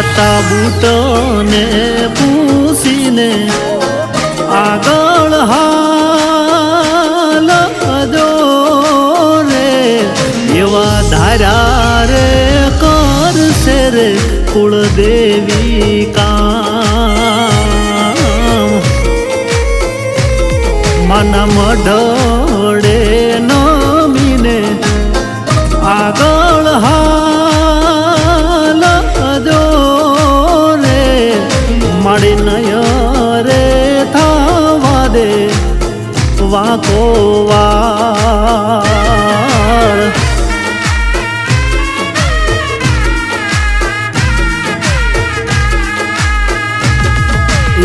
માતા બૂટને પૂસીને આગળ હાલ જો રે. એવા ધારા રે કરશે રે કુળદેવી કા મન મઢડે નમીને આગળ વાંકો વાળ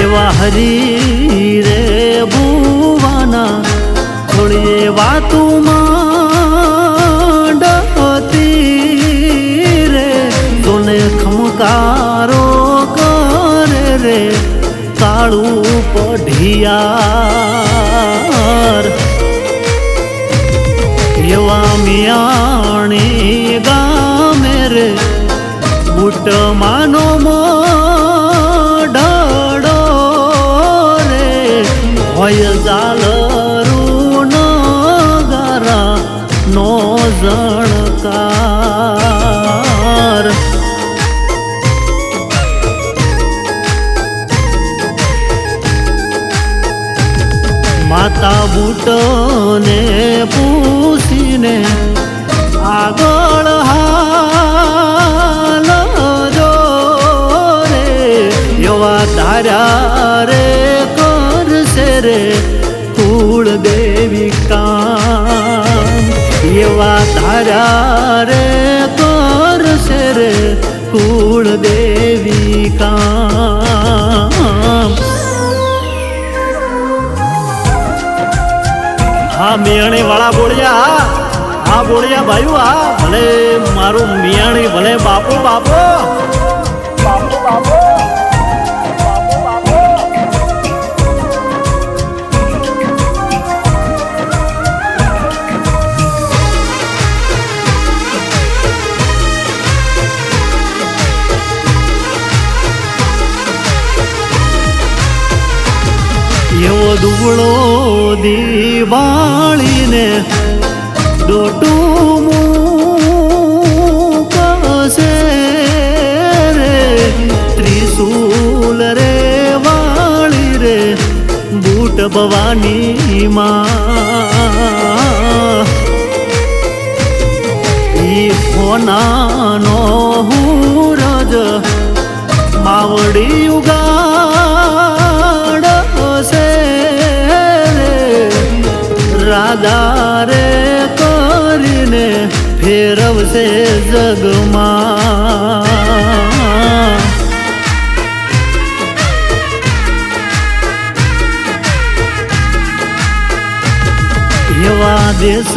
એવા હરી રે ભુવાના થોડી વાતુમાં ડતી રે. સોને ખમકારો કરે રે, કાળું પઢિયાર બૂટને પૂછીને આગળ હાલ જો રે? એવા તારા રે કરશે રે કુળ દેવી કામ. એવા ધાર્યા રે કરશે રે કુળ દેવી કામ. મિયાણી વાળા બોળિયા. આ બોળિયા ભાઈ આ ભલે મારું મિયાણી, ભલે બાપુ બાપુ બાપુ બાપુ. એવો દુબળો દિવાળીને દોટું મૂકશે રે. ત્રિશુલ રે વાળી રે બૂટ ભવાની માં. ઈ કરીને ફેરવશે જગમાં એવા દેશ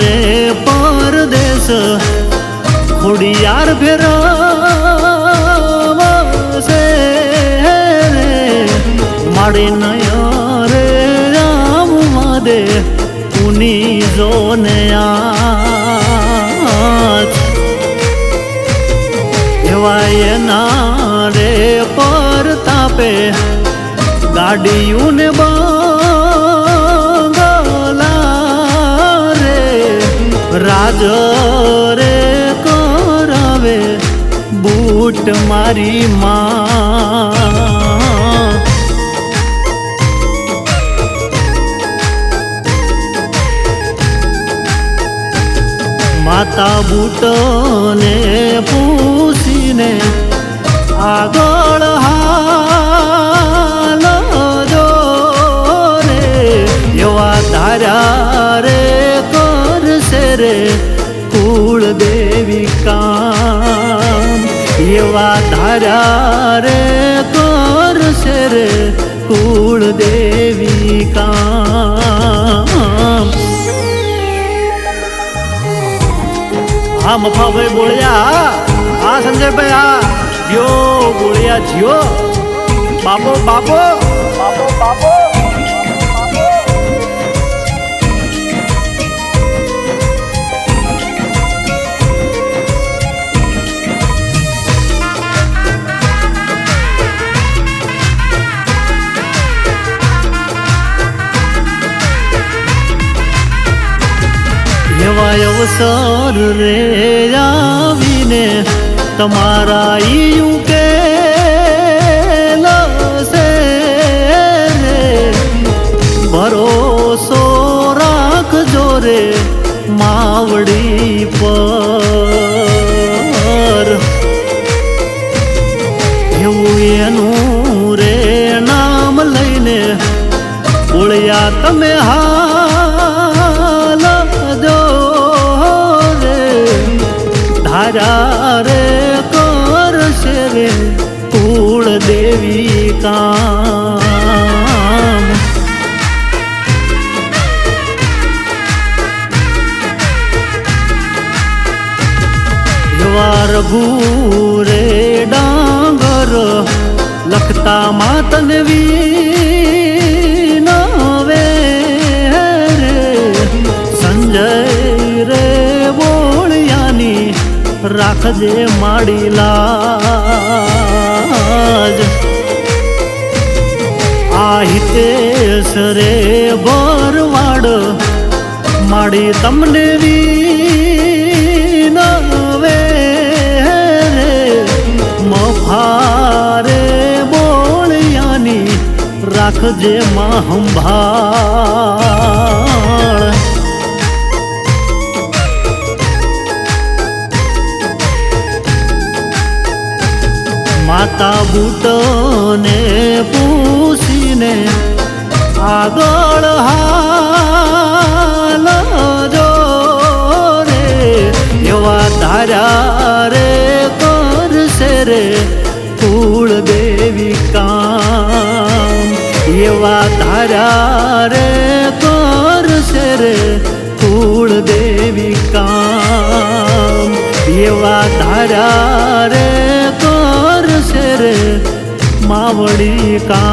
રે પરદેશ ખોડિયાર ફેરવશે માડી નયો રે રામ માદે ઉની જોને આજ એના રે પર તાપે ગાડીયું ને બંગલા રે, રાજ રે કરાવે બૂટ મારી માં. માતા બૂટને પૂછીને આગળ હાલ જો રે, એવા તારા રે કરશે રે કુળ દેવી કામ. એવા તારા રે કરશે રે કુળ દેવી કામ. હા, મફાભાઈ બોળ્યા હા, સંજયભાઈ, હા. જીઓ બોળિયા જીઓ. બાપો બાપો બાપો બાપો. એવા અવસર રે આવીને તમારા ઈયું કે ભરોસો રાખજો રે માવડી પર. એવું એનું રે નામ લઈને બોળ્યા તમે હાલ જો રે. ધારા રે કરશે રે કુળ દેવી કામ. વાર ભૂરે ડાંગર લખતા માતન રાખજે માડી લાજ. આ હિતેશ રે ભરવાડ, માડી તમને વિનવે રે. મફારે બોળિયાની રાખજે માં સંભાળ માતા બૂટને પૂછીને આગળ હાલ જો રે, એવા તારા રે કરશે રે કુળ દેવી કામ. એવા તારા રે કરશે રે કુળ દેવી કામ. એવા તારા રે આવડી કામ